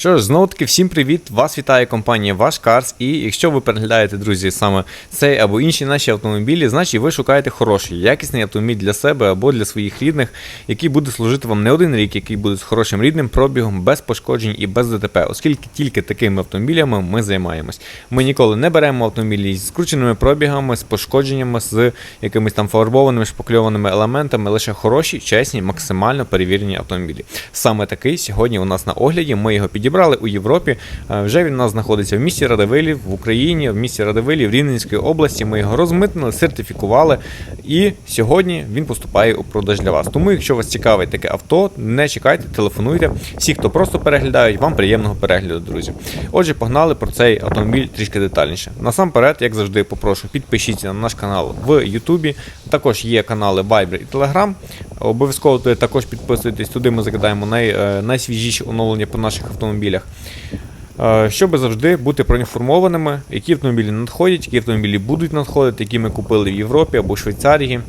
Що ж, знову таки всім привіт! Вас вітає компанія Ваш Cars. І якщо ви переглядаєте, друзі, саме цей або інші наші автомобілі, значить ви шукаєте хороший, якісний автомобіль для себе або для своїх рідних, який буде служити вам не один рік, який буде з хорошим рідним пробігом, без пошкоджень і без ДТП, оскільки тільки такими автомобілями ми займаємось. Ми ніколи не беремо автомобілі з скрученими пробігами, з пошкодженнями, з якимись там фарбованими шпакльованими елементами, лише хороші, чесні, максимально перевірені автомобілі. Саме такий сьогодні у нас на огляді. Ми його підібрали у Європі. Е, Вже він у нас знаходиться в місті Радивилів, в Україні, в місті Радивилів, Рівненської області. Ми його розмитнили, сертифікували, і сьогодні він поступає у продаж для вас. Тому, якщо вас цікавить таке авто, не чекайте, телефонуйте. Всі, хто просто переглядають, вам приємного перегляду, друзі. Отже, погнали про цей автомобіль трішки детальніше. Насамперед, як завжди, попрошу, підпишіться на наш канал в Ютубі. Також є канали Viber і Telegram. Обов'язково туди також підписуйтесь. Туди ми закидаємо най, е, найсвіжіші оновлення по наших автомобілях. Е, Щоб завжди бути проінформованими, які автомобілі надходять, які автомобілі будуть надходити, які ми купили в Європі або Швейцарії.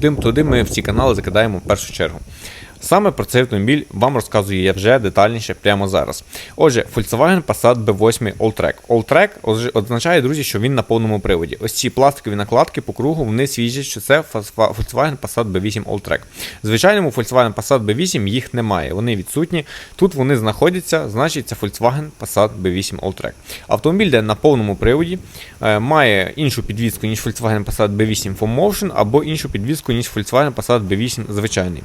Тим туди ми в ці канали закидаємо в першу чергу. Саме про цей автомобіль вам розказую я вже детальніше прямо зараз. Отже, Volkswagen Passat B8 Alltrack. Alltrack озже- означає, друзі, що він на повному приводі. Ось ці пластикові накладки по кругу вони свідчать, що це Volkswagen Passat B8 Alltrack. В звичайному Volkswagen Passat B8 їх немає, вони відсутні. Тут вони знаходяться, значить це Volkswagen Passat B8 Alltrack. Автомобіль йде на повному приводі, е, має іншу підвізку, ніж Volkswagen Passat B8 ForMotion, або іншу підвізку, ніж Volkswagen Passat B8 звичайний.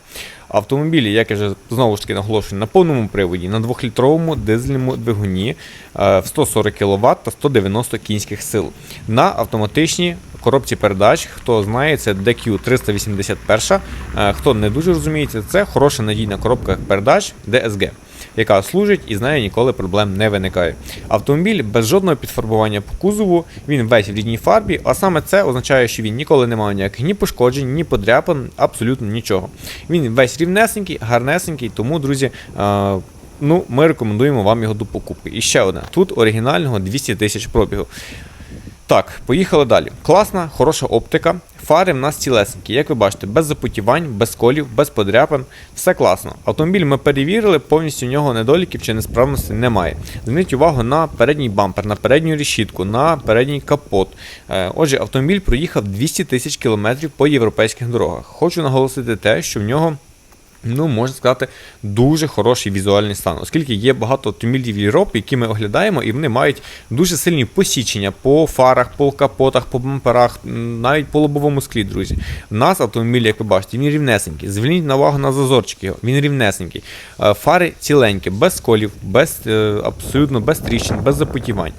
Автомобілі, як я вже знову ж таки наголошую, на повному приводі, на 2-літровому дизельному двигуні е, в 140 кВт та 190 кінських сил. На автоматичній коробці передач, хто знає, це DQ381. Е, Хто не дуже розуміється, це хороша надійна коробка передач DSG яка служить і з нею ніколи проблем не виникає. Автомобіль без жодного підфарбування по кузову, він весь в рідній фарбі, а саме це означає, що він ніколи не мав ніяких ні пошкоджень, ні подряпин, абсолютно нічого. Він весь рівнесенький, гарнесенький, тому, друзі. е, Ну, ми рекомендуємо вам його до покупки. І ще одне. Тут оригінального 200 тисяч пробігу. Так, поїхали далі. Класна, хороша оптика. Фари в нас цілесенькі, як ви бачите, без запотівань, без колів, без подряпин. Все класно. Автомобіль ми перевірили, повністю в нього недоліків чи несправності немає. Зверніть увагу на передній бампер, на передню решітку, на передній капот. Е, Отже, автомобіль проїхав 200 тисяч кілометрів по європейських дорогах. Хочу наголосити те, що в нього. Ну, можна сказати, дуже хороший візуальний стан, оскільки є багато автомобілів в Європі, які ми оглядаємо, і вони мають дуже сильні посічення по фарах, по капотах, по бамперах, навіть по лобовому склі, друзі. У нас автомобіль, як ви бачите, він рівнесенький. Зверніть на увагу на зазорчики, він рівнесенький. Е, Фари ціленькі, без сколів, без, е, абсолютно без тріщин, без запотівань.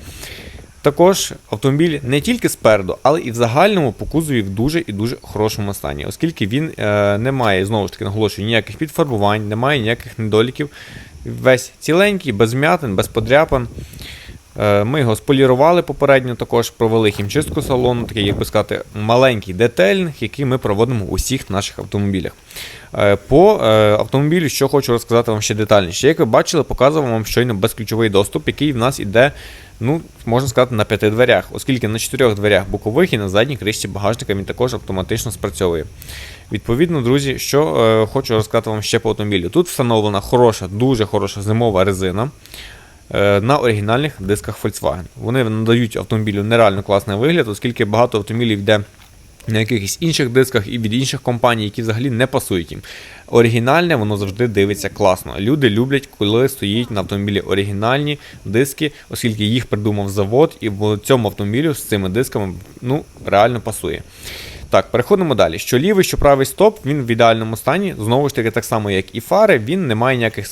Також автомобіль не тільки спереду, але і в загальному по в дуже і дуже хорошому стані, оскільки він е, не має, знову ж таки, наголошую, ніяких підфарбувань, немає ніяких недоліків. Весь ціленький, без вмятин, без подряпин. Е, Ми його сполірували попередньо, також провели хімчистку салону, такий, як би сказати, маленький детельник, який ми проводимо у всіх наших автомобілях. Е, По е, автомобілю, що хочу розказати вам ще детальніше. Як ви бачили, показував вам щойно безключовий доступ, який в нас іде, ну, можна сказати, на п'яти дверях, оскільки на чотирьох дверях бокових і на задній кришці багажника він також автоматично спрацьовує. Відповідно, друзі, що е, хочу розказати вам ще по автомобілю. Тут встановлена хороша, дуже хороша зимова резина е, на оригінальних дисках Volkswagen. Вони надають автомобілю нереально класний вигляд, оскільки багато автомобілів йде на якихось інших дисках і від інших компаній, які взагалі не пасують їм. Оригінальне, воно завжди дивиться класно. Люди люблять, коли стоїть на автомобілі оригінальні диски, оскільки їх придумав завод, і в цьому автомобілю з цими дисками ну, реально пасує. Так, переходимо далі. Що лівий, що правий стоп, він в ідеальному стані. Знову ж таки, так само, як і фари, він не має ніяких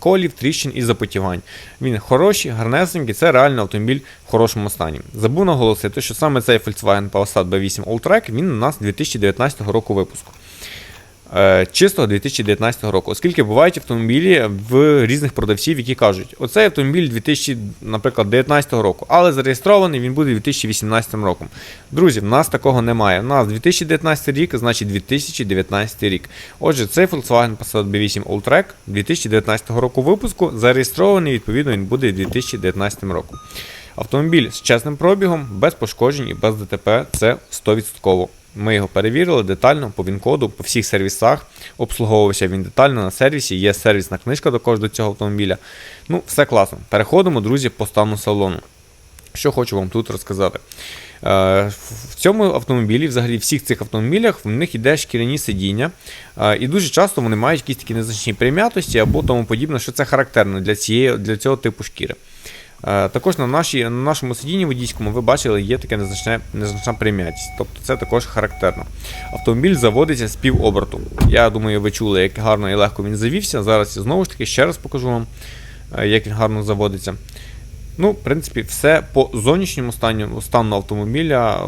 сколів, тріщин і запотівань. Він хороший, гарнесенький, це реально автомобіль в хорошому стані. Забув наголосити, що саме цей Volkswagen Passat B8 Alltrack, він у нас 2019 року випуску. Е, Чистого 2019 року, оскільки бувають автомобілі в різних продавців, які кажуть, оцей автомобіль 2000, наприклад, 19 року, але зареєстрований він буде 2018 роком. Друзі, в нас такого немає. У нас 2019 рік, значить 2019 рік. Отже, цей Volkswagen Passat B8 Alltrack 2019 року випуску зареєстрований, відповідно, він буде 2019 роком. Автомобіль з чесним пробігом, без пошкоджень і без ДТП це 100%. Ми його перевірили детально по він-коду, по всіх сервісах. Обслуговувався він детально на сервісі. Є сервісна книжка до кожного цього автомобіля. Ну, все класно. Переходимо, друзі, по стану салону. Що хочу вам тут розказати. Е, В цьому автомобілі, взагалі, в всіх цих автомобілях, в них іде шкіряні сидіння, е, і дуже часто вони мають якісь такі незначні прим'ятості або тому подібне, що це характерно для, цієї, для цього типу шкіри. Е, Також на, нашій, на нашому сидінні водійському ви бачили, є таке незначне, незначна прим'ятість. Тобто це також характерно. Автомобіль заводиться з півоберту. Я думаю, ви чули, як гарно і легко він завівся. Зараз знову ж таки ще раз покажу вам, е, як він гарно заводиться. Ну, в принципі, все по зовнішньому стану, стану автомобіля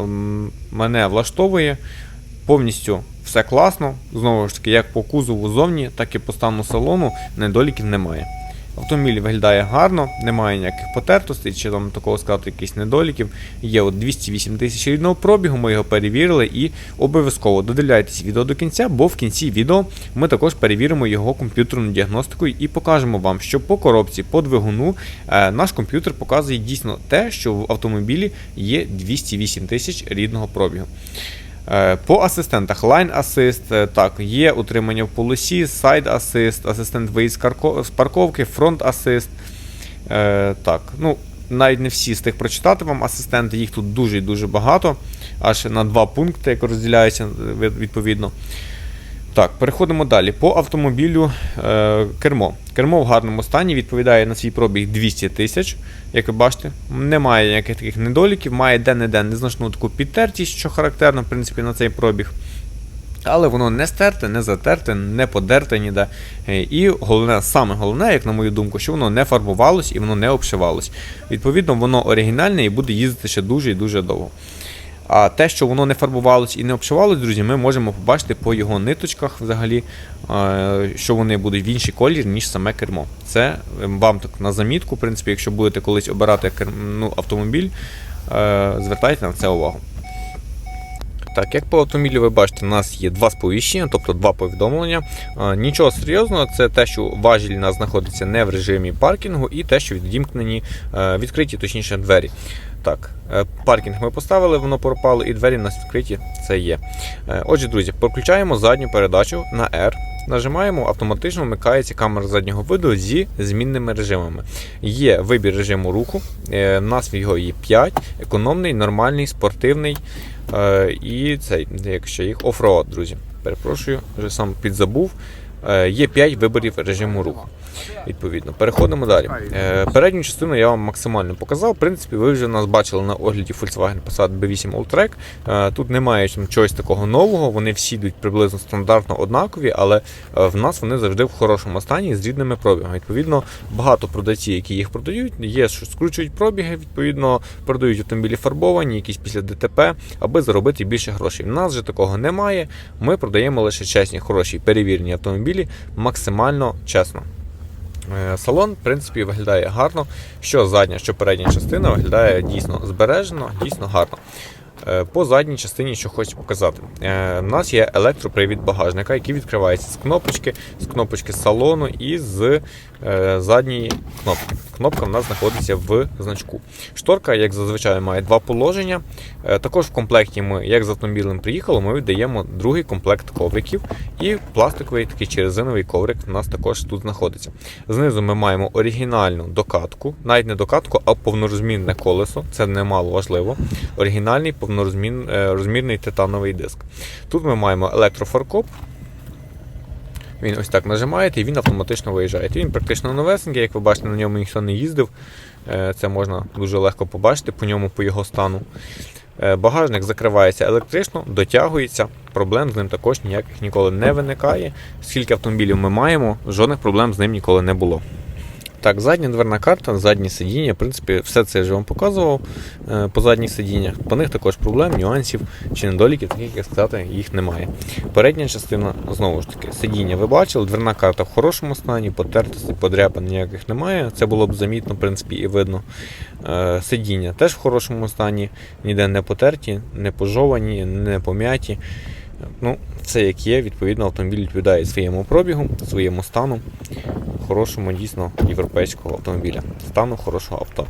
мене влаштовує. Повністю все класно. Знову ж таки, як по кузову зовні, так і по стану салону недоліків немає. Автомобіль виглядає гарно, немає ніяких потертостей чи там такого сказати, якихось недоліків. Є от 208 тисяч рідного пробігу, ми його перевірили і обов'язково додивляйтесь відео до кінця, бо в кінці відео ми також перевіримо його комп'ютерну діагностику і покажемо вам, що по коробці, по двигуну е, наш комп'ютер показує дійсно те, що в автомобілі є 208 тисяч рідного пробігу. Е, По асистентах Line Assist, е, так, є утримання в полосі, Side Assist, асистент виїзд з парковки, Front Assist. Е, так, ну, навіть не всі з тих прочитати вам асистенти, їх тут дуже і дуже багато, аж на два пункти, як розділяються відповідно. Так, переходимо далі. По автомобілю е, кермо. Кермо в гарному стані відповідає на свій пробіг 200 тисяч. Як ви бачите, немає ніяких таких недоліків, має де-не-де незначну таку підтертість, що характерно в принципі, на цей пробіг. Але воно не стерте, не затерте, не подерте ніде. Е, І головне, саме головне, як на мою думку, що воно не фарбувалось і воно не обшивалось. Відповідно, воно оригінальне і буде їздити ще дуже і дуже довго. А те, що воно не фарбувалось і не обшивалось, друзі, ми можемо побачити по його ниточках взагалі, е, що вони будуть в інший колір, ніж саме кермо. Це вам так на замітку, в принципі, якщо будете колись обирати ну, автомобіль, е, звертайте на це увагу. Так, як по автомобілю ви бачите, у нас є два сповіщення, тобто два повідомлення. Нічого серйозного, це те, що важіль у знаходиться не в режимі паркінгу, і те, що відімкнені, е, відкриті, точніше, двері. Так, е, паркінг ми поставили, воно пропало, і двері у нас відкриті, це є. Е, Отже, друзі, включаємо задню передачу на R. Нажимаємо, автоматично вмикається камера заднього виду зі змінними режимами. Є вибір режиму руху, в нас його є 5, економний, нормальний, спортивний. Е, і цей, якщо їх офроад, друзі. Перепрошую, вже сам підзабув. Е, Є 5 виборів режиму руху. Відповідно, переходимо далі. Е, Передню частину я вам максимально показав. В принципі, ви вже нас бачили на огляді Volkswagen Passat B8 Alltrack. Е, Тут немає чогось такого нового, вони всі йдуть приблизно стандартно однакові, але в нас вони завжди в хорошому стані з рідними пробігами. Відповідно, багато продавців, які їх продають, є, що скручують пробіги, відповідно, продають автомобілі фарбовані, якісь після ДТП, аби заробити більше грошей. В нас же такого немає. Ми продаємо лише чесні, хороші, перевірені автомобілі максимально чесно. Е, Салон, в принципі, виглядає гарно. Що задня, що передня частина виглядає дійсно збережено, дійсно гарно. Е, По задній частині, що хочу показати. Е, У нас є електропривід багажника, який відкривається з кнопочки, з кнопочки салону і з е, задньої кнопки. Кнопка в нас знаходиться в значку. Шторка, як зазвичай, має два положення. Е, Також в комплекті ми, як з автомобілем приїхали, ми віддаємо другий комплект ковриків і пластиковий такий чи резиновий коврик у нас також тут знаходиться. Знизу ми маємо оригінальну докатку, навіть не докатку, а повнорозмірне колесо. Це немало важливо. Оригінальний повнорозмірний титановий диск. Тут ми маємо електрофаркоп. Він ось так нажимаєте і він автоматично виїжджає. Він практично новесенький, як ви бачите, на ньому ніхто не їздив. Е, Це можна дуже легко побачити по ньому, по його стану. Е, Багажник закривається електрично, дотягується. Проблем з ним також ніяких ніколи не виникає. Скільки автомобілів ми маємо, жодних проблем з ним ніколи не було. Так, задня дверна карта, задні сидіння, в принципі, все це я вже вам показував е, по задніх сидіннях. По них також проблем, нюансів чи недоліків, таких як сказати, їх немає. Передня частина, знову ж таки, сидіння ви бачили, дверна карта в хорошому стані, потертості, подряпин ніяких немає. Це було б замітно, в принципі, і видно. Е, Сидіння теж в хорошому стані, ніде не потерті, не пожовані, не пом'яті. Ну, все як є, відповідно, автомобіль відповідає своєму пробігу, своєму стану, хорошому дійсно європейського автомобіля, стану хорошого авто.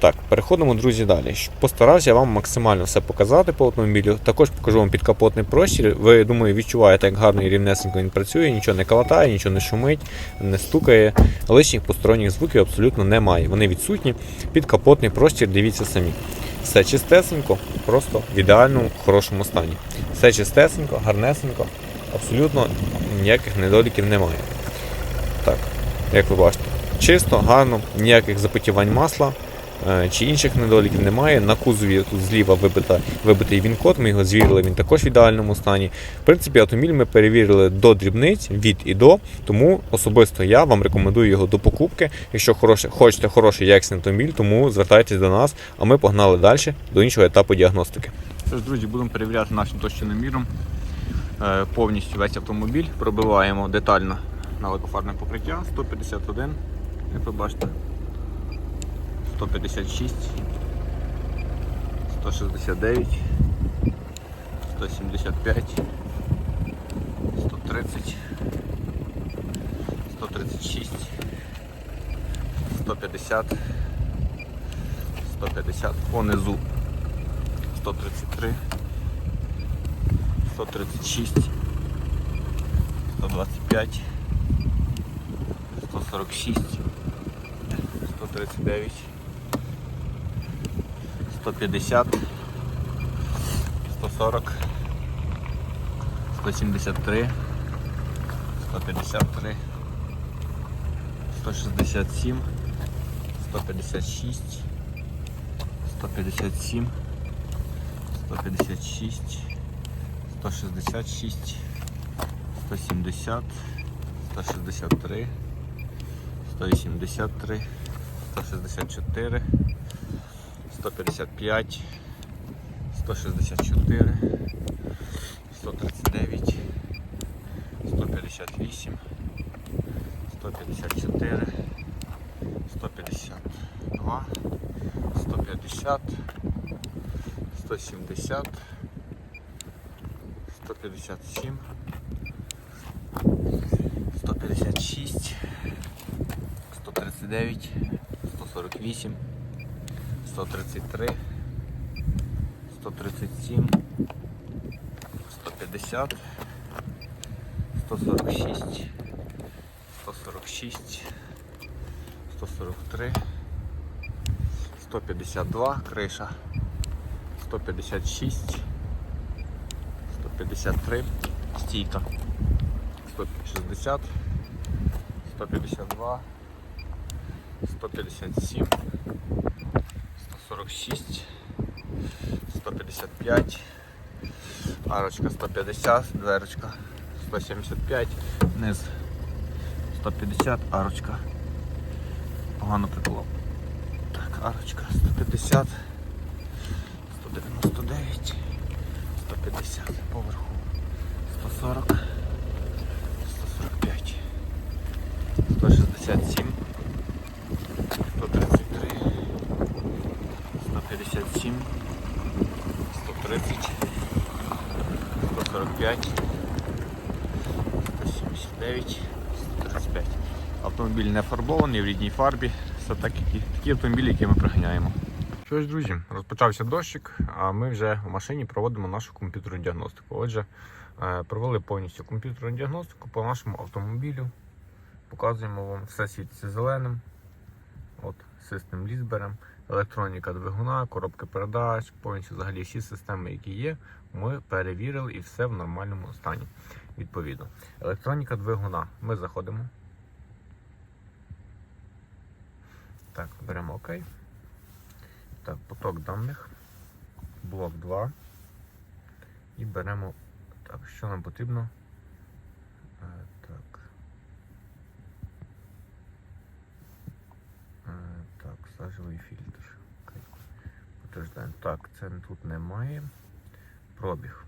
Так, переходимо, друзі, далі. Постарався вам максимально все показати по автомобілю. Також покажу вам підкапотний простір. Ви, думаю, відчуваєте, як гарно і рівнесенько він працює, нічого не калатає, нічого не шумить, не стукає. Лишніх посторонніх звуків абсолютно немає. Вони відсутні. Підкапотний простір, дивіться самі. Все чистесенько, просто в ідеальному, хорошому стані. Все чистесенько, гарнесенько, абсолютно ніяких недоліків немає. Так, як ви бачите, чисто, гарно, ніяких запотівань масла чи інших недоліків немає. На кузові тут зліва вибита, вибитий він-код, ми його звірили, він також в ідеальному стані. В принципі, автомобіль ми перевірили до дрібниць, від і до, тому особисто я вам рекомендую його до покупки. Якщо хороше, хочете хороший якісний автомобіль, тому звертайтесь до нас, а ми погнали далі до іншого етапу діагностики. Тож, друзі, будемо перевіряти нашим точним міром е, повністю весь автомобіль. Пробиваємо детально на лакофарне покриття 151, як ви бачите, 156, 169, 175, 130, 136, 150, 150 понизу 133, 136, 125, 146, 139, 150, 140, 173, 153, 167, 156, 157, 156, 166, 170, 163, 183, 164, 155, 164, 139, 158, 154, 152, 150, 170, 157, 156, 139, 148, 133, 137, 150, 146, 146, 143, 152, криша, 156, 153, стійка, 160, 152, 157, 146, 155, арочка 150, дверочка 175, низ 150, арочка. Погано приклав. Так, арочка 150, 199, 150 поверху, 140, 145, 167, 133, 157, 130, 145, 179, 135. Автомобіль не фарбований в рідній фарбі. Це так, такі автомобілі, які ми приганяємо. Що ж, друзі, розпочався дощик, а ми вже в машині проводимо нашу комп'ютерну діагностику. Отже, е, провели повністю комп'ютерну діагностику по нашому автомобілю. Показуємо вам все світиться зеленим. От, систем лізберем, електроніка двигуна, коробки передач, повністю взагалі всі системи, які є, ми перевірили і все в нормальному стані. Відповідно. Електроніка двигуна. Ми заходимо. Так, беремо ОК. Так, поток даних. Блок 2. І беремо. Так, що нам потрібно? Е, Так. Е, Так, сажевий фільтр. Окей. Так, це тут немає. Пробіг.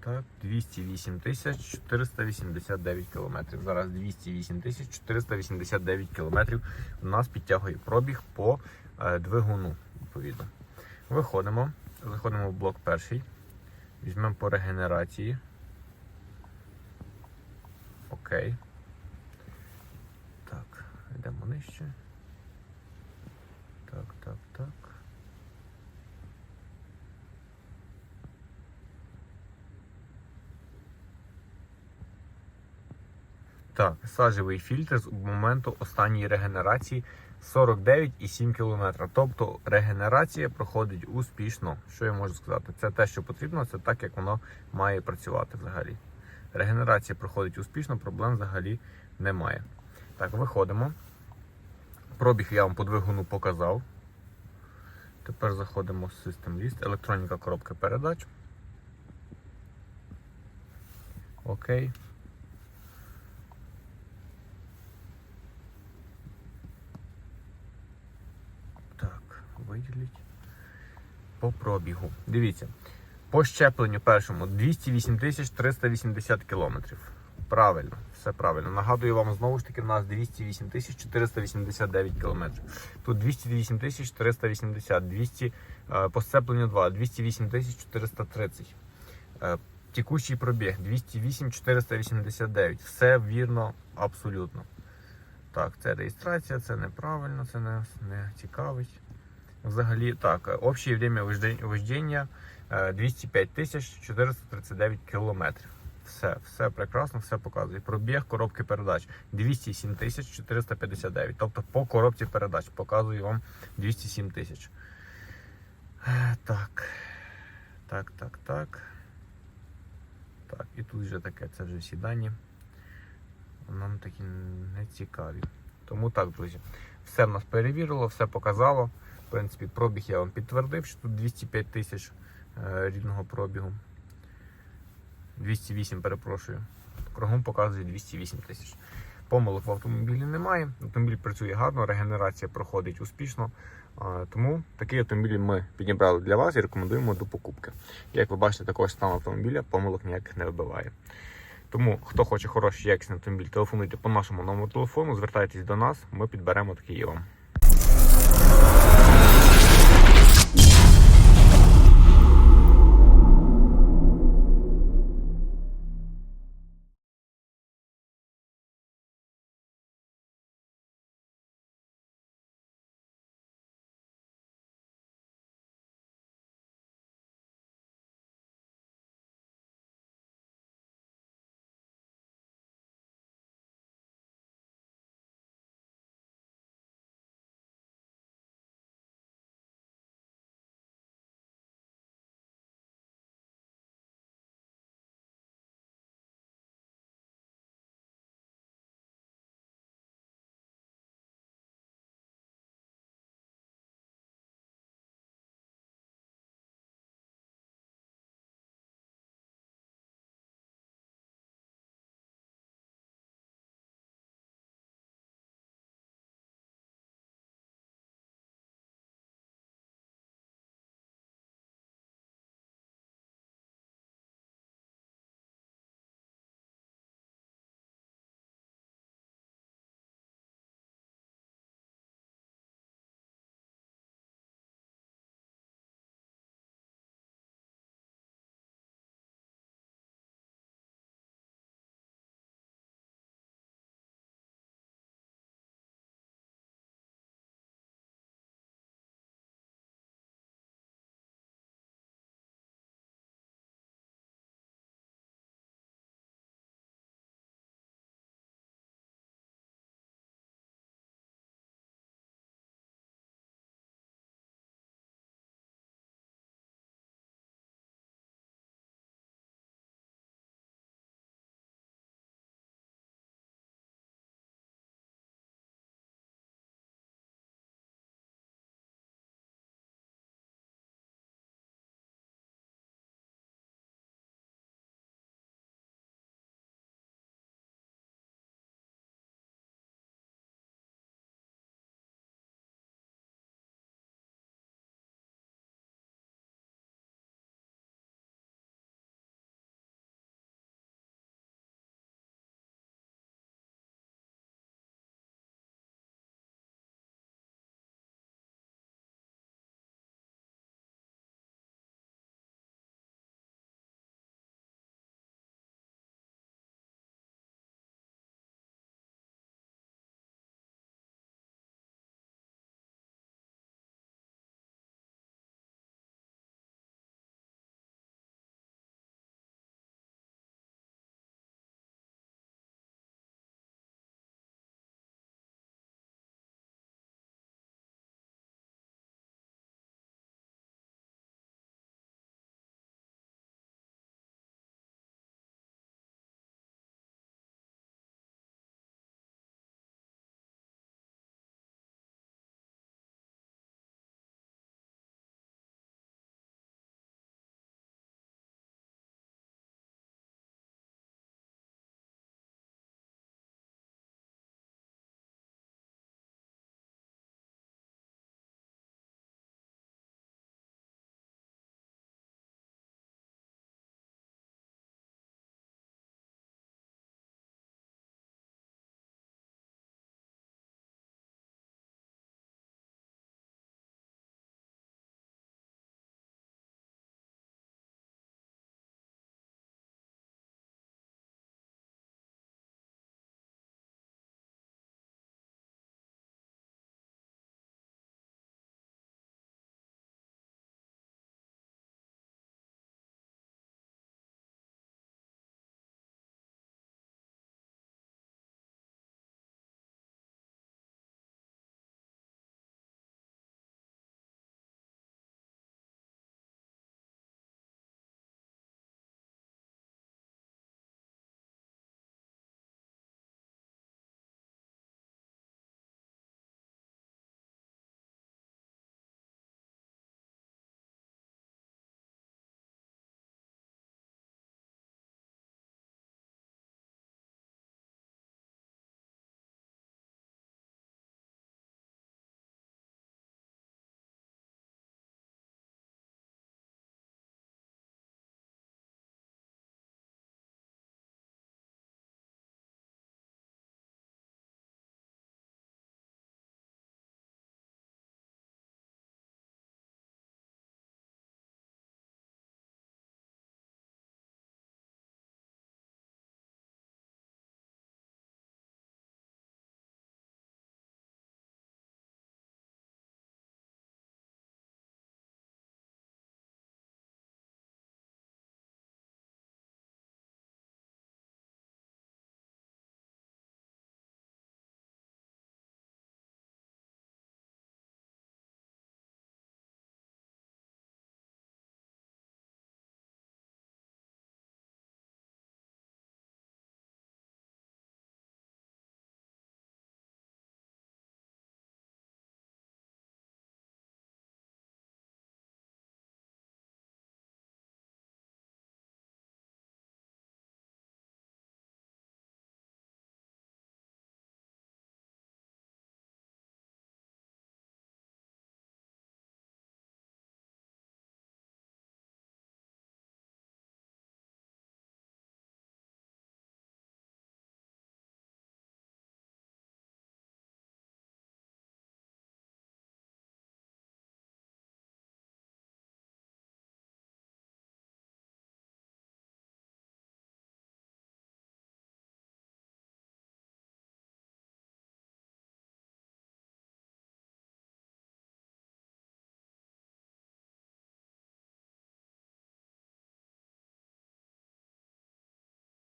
Так, так, так. 208 тисяч 489 кілометрів. Зараз 208 тисяч 489 кілометрів у нас підтягує пробіг по е, двигуну, відповідно. Виходимо, заходимо в блок перший. Візьмемо по регенерації. Окей. Так, йдемо нижче. Так, так, так. Так, сажевий фільтр з моменту останньої регенерації 49,7 км. Тобто регенерація проходить успішно. Що я можу сказати? Це те, що потрібно, це так, як воно має працювати взагалі. Регенерація проходить успішно, проблем взагалі немає. Так, виходимо. Пробіг я вам по двигуну показав. Тепер заходимо в System List. Електроніка коробки передач. Окей. Так, виділіть. По пробігу. Дивіться. По щепленню першому 208 380 кілометрів. Правильно, все правильно. Нагадую вам знову ж таки, у нас 208 489 кілометрів. Тут 208 480, 200, е, по сцепленню 2, 208 430. Е, Текущий пробіг 208 489. Все вірно, абсолютно. Так, це реєстрація, це неправильно, це не, не цікавить. Взагалі, так, е, общее время вождень- вождення е, 205 тисяч 439 кілометрів. Все, все прекрасно, все показує. Пробіг коробки передач 207 тисяч 459. Тобто по коробці передач показую вам 207 тисяч. Е, Так. Так, так, так. Так, і тут вже таке, це вже всі дані. Нам такі не цікаві. Тому так, друзі. Все в нас перевірило, все показало. В принципі, пробіг я вам підтвердив, що тут 205 тисяч е, рідного пробігу. 208, перепрошую. Кругом показує 208 тисяч. Помилок в автомобілі немає. Автомобіль працює гарно, регенерація проходить успішно. Тому такий автомобіль ми підібрали для вас і рекомендуємо до покупки. Як ви бачите, такого стану автомобіля помилок ніяких не вибиває. Тому, хто хоче хороший якісний автомобіль, телефонуйте по нашому номеру телефону, звертайтесь до нас, ми підберемо такий вам.